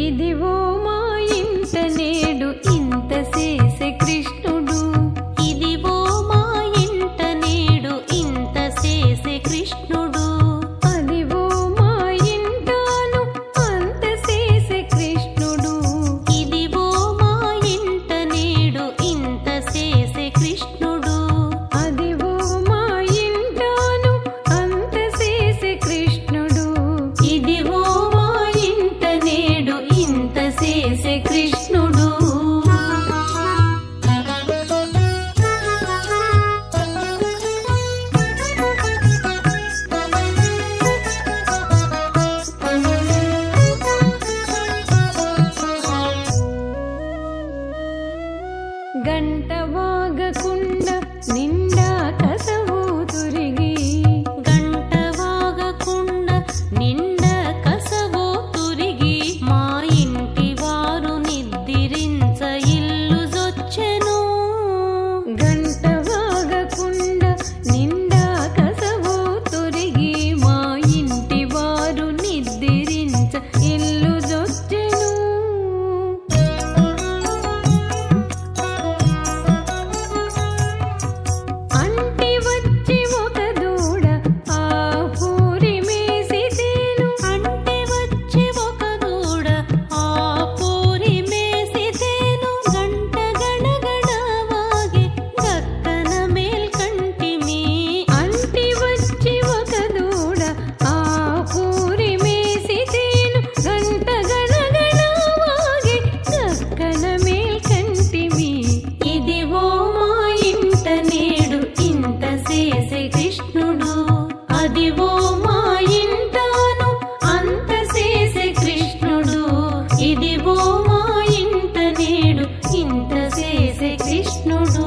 ఇదివో మా ఇంత నేడు ఇంత చేసే కృష్ణ ఇదిగో మా కృష్ణుడు.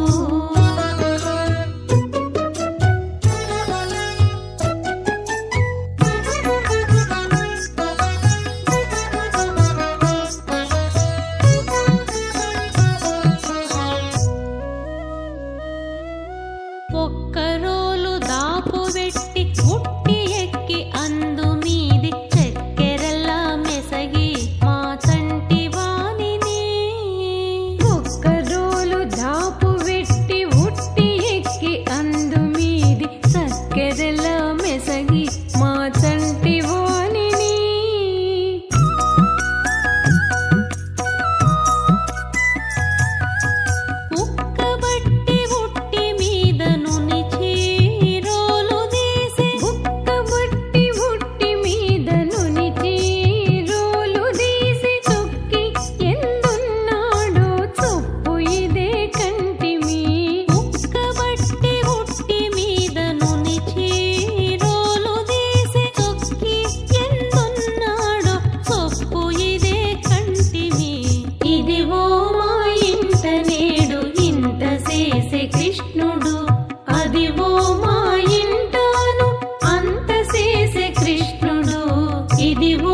ఒక్కరోలు దాపు పెట్టి